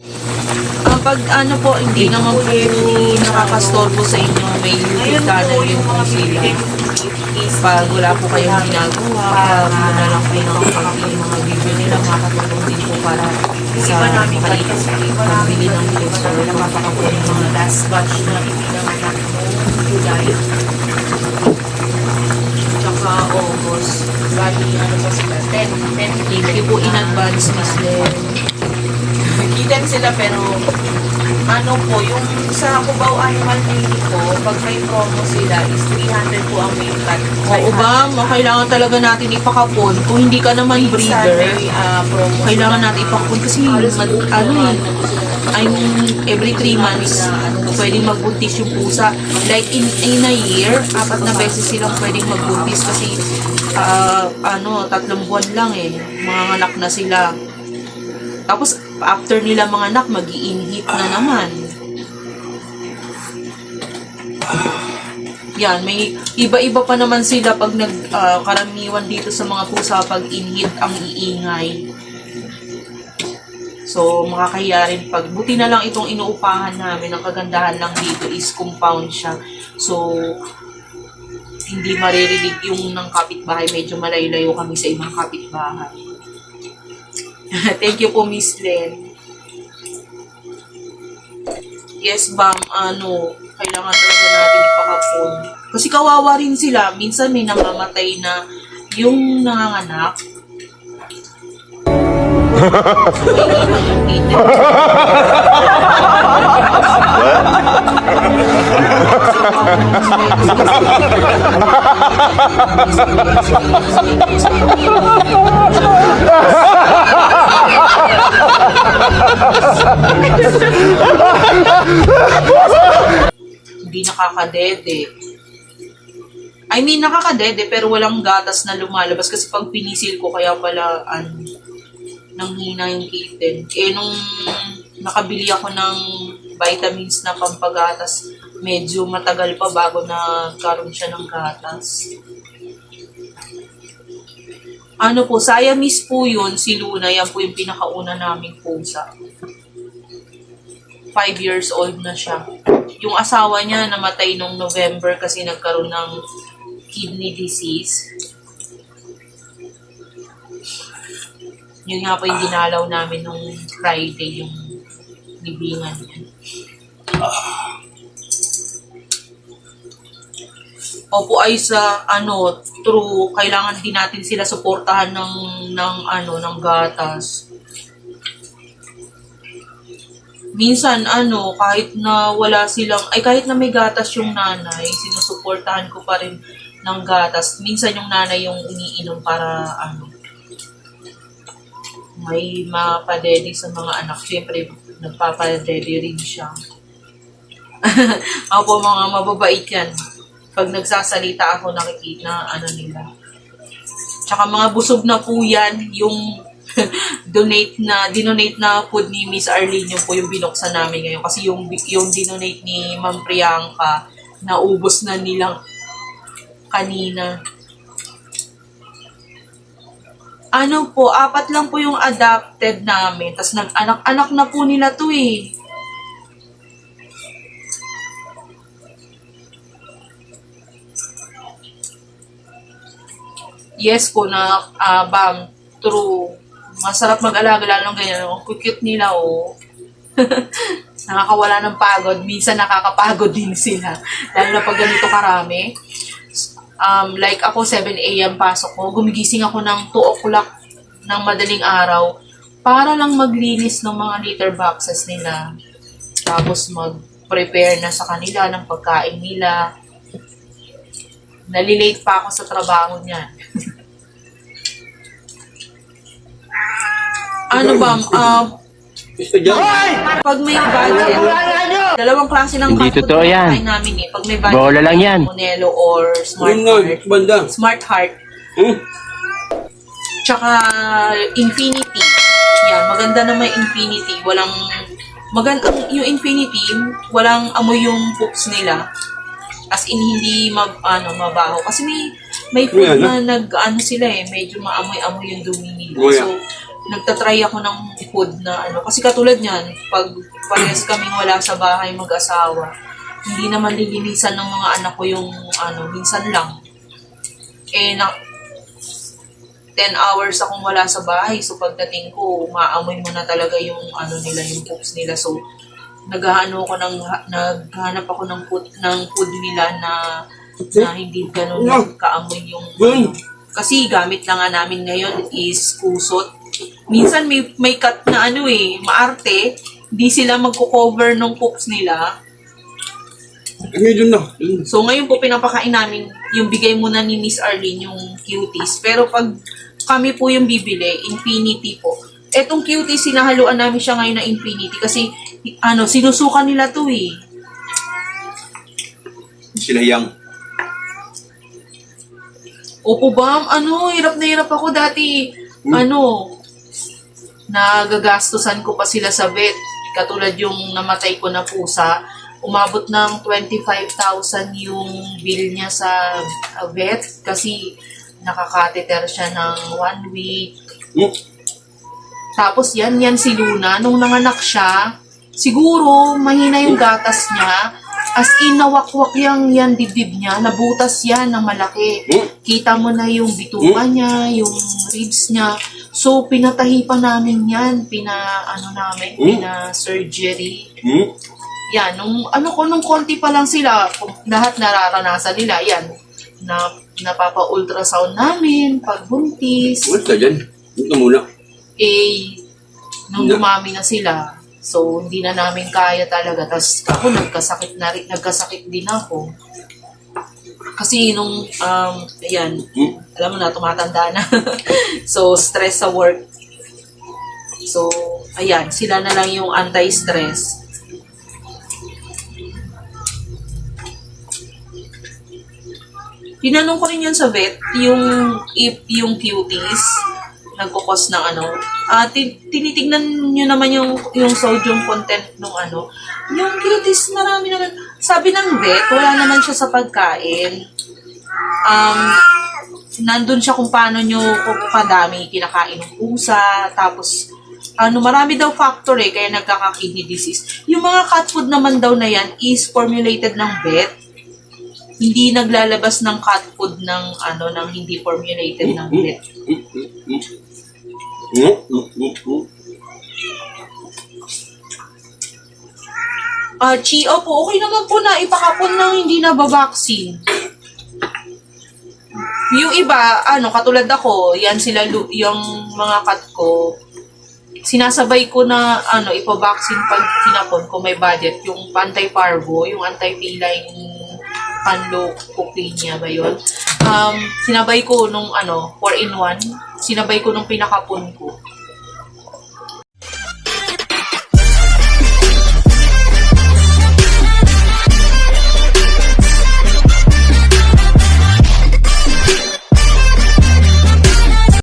Ah, pag ano po, hindi naman po nakakastorbo sa inyo, may YouTube channel yun po sila. Pag wala po kayong ginagawa, pag yun na lang po nakakakita yung mga video nila, makakatulong din po para sa makalipas pagbili ng food. So, napapakakuha yung mga last batch na ipinanganak mo, July. Tsaka August. Bali, ano po sila, 10, 10 Thank you po in advance, Miss Len. Hidden sila pero ano po, yung sa Cubao Animal Clinic ko, pag may promo sila is 300 po ang main cut. Oo ba? Kailangan talaga natin ipakapon. Kung hindi ka naman breeder, May ah, promo. kailangan natin ipakapon kasi mad, ano eh, I mean, every 3 months, pwedeng magbuntis yung pusa. Like in, in a year, apat na beses silang pwedeng magbuntis kasi ah, ano, tatlong buwan lang eh. Mga anak na sila. Tapos, after nila mga anak, mag na naman. Yan, may iba-iba pa naman sila pag nag ah, karaniwan dito sa mga pusa pag inhit ang iingay. So, makakahiya rin pag buti na lang itong inuupahan namin. Ang kagandahan lang dito is compound siya. So, hindi maririnig yung ng kapitbahay. Medyo malayo-layo kami sa ibang kapitbahay. Thank you po, Miss Len. Yes, ma'am. Ano, kailangan talaga natin ipakapon. Kasi kawawa rin sila. Minsan may namamatay na yung nanganganak. Hindi nakakadede. I mean, nakakadede pero walang gatas na lumalabas kasi pag pinisil ko kaya pala ano, nanghina yung kitten. Eh, nung nakabili ako ng vitamins na pampagatas, medyo matagal pa bago na karoon siya ng gatas. Ano po, Siamese po yun, si Luna, yan po yung pinakauna naming pusa. Five years old na siya. Yung asawa niya namatay nung November kasi nagkaroon ng kidney disease. Yun nga po yung dinalaw namin nung Friday, yung libingan niya. Opo ay sa ano, true, kailangan din natin sila suportahan ng ng ano, ng gatas. Minsan ano, kahit na wala silang ay kahit na may gatas yung nanay, sinusuportahan ko pa rin ng gatas. Minsan yung nanay yung umiinom para ano, may mapadede sa mga anak. Siyempre, nagpapadede rin siya. Ako mga mababait yan. Pag nagsasalita ako, nakikita ano nila. Tsaka mga busog na po yan, yung donate na, dinonate na food ni Miss Arlene, yung po yung binuksan namin ngayon. Kasi yung, yung dinonate ni Ma'am Priyanka, naubos na nilang kanina. Ano po, apat lang po yung adopted namin. Tapos nag-anak-anak na po nila to eh. Yes po na, ah, bam, true. Masarap mag-alaga, lalong ganyan. Ang cute nila, oh. Nakakawala ng pagod. Minsan nakakapagod din sila. Lalo na pag ganito karami. Um, like ako, 7 a.m. pasok ko. Gumigising ako ng 2 o'clock ng madaling araw para lang maglinis ng mga litter boxes nila. Tapos mag-prepare na sa kanila ng pagkain nila. Nalilate pa ako sa trabaho niyan. ano ba, um, pag may budget, dalawang klase ng Hindi food totoo na yan. kinakain namin eh. Pag may budget, Bola lang yan. Monelo or Smart Yung nag, Heart. banda. Smart Heart. Hmm? Tsaka Infinity. Yan, maganda naman yung Infinity. Walang, maganda, yung Infinity, walang amoy yung poops nila. As in, hindi mag, ano, mabaho. Kasi may, may food Yan, na nag, ano sila eh, medyo maamoy-amoy yung dumi nila. Oh, yeah. So, nagtatry ako ng food na ano. Kasi katulad niyan, pag parehas kaming wala sa bahay mag-asawa, hindi naman lilinisan ng mga anak ko yung ano, minsan lang. Eh, na, 10 hours akong wala sa bahay. So, pagdating ko, maamoy mo na talaga yung ano nila, yung poops nila. So, naghahano ako ng, naghanap ako ng food, ng food nila na, na hindi ganun kaamoy yung ano. Kasi gamit na nga namin ngayon is kusot. Minsan may, may cut na ano eh, maarte. Di sila magko-cover ng poops nila. Dun na. Dun. So ngayon po pinapakain namin yung bigay muna ni Miss Arlene yung cuties. Pero pag kami po yung bibili, infinity po. Etong cuties, sinahaluan namin siya ngayon na infinity kasi ano, sinusukan nila to eh. Sila yang. Opo bam, ano, hirap na hirap ako dati. Ano, nagagastusan ko pa sila sa vet. Katulad yung namatay ko na pusa, umabot ng 25,000 yung bill niya sa uh, vet kasi nakakateter siya ng one week. Hmm? Tapos yan, yan si Luna, nung nanganak siya, siguro mahina yung gatas niya, as in nawakwak yang yan dibdib niya, nabutas yan ng malaki. Hmm? Kita mo na yung bituka niya, yung ribs niya. So, pinatahi pa namin yan, pina, ano namin, Hmm? pina surgery. Hmm? Yan, nung, ano ko, nung konti pa lang sila, lahat nararanasan nila, yan, na, napapa-ultrasound namin, pagbuntis, Ulit ka dyan. Dito muna. eh, nung dumami na sila, so hindi na namin kaya talaga. Tapos ako nagkasakit na nagkasakit din ako. Kasi nung, um, ayan, alam mo na, tumatanda na. so, stress sa work. So, ayan, sila na lang yung anti-stress. Tinanong ko rin yan sa vet, yung if yung cuties, nagkukos ng ano. Ti- tinitignan nyo naman yung, yung sodium content ng ano. Yung cuties, marami naman. Sabi ng vet, wala naman siya sa pagkain. Um, nandun siya kung paano nyo kung kadami kinakain ng pusa, tapos ano, marami daw factor eh, kaya nagkaka-kidney disease. Yung mga cat food naman daw na yan is formulated ng vet. Hindi naglalabas ng cat food ng ano, ng hindi formulated ng vet. Chi, opo, okay naman po na ipakapon ng hindi nababaksin. Yung iba, ano, katulad ako, yan sila, yung mga kat ko, sinasabay ko na, ano, ipabaksin pag kinapon ko may budget, yung anti-parvo, yung anti-feline panlo niya ba yun? Um, sinabay ko nung, ano, 4-in-1, sinabay ko nung pinakapon ko.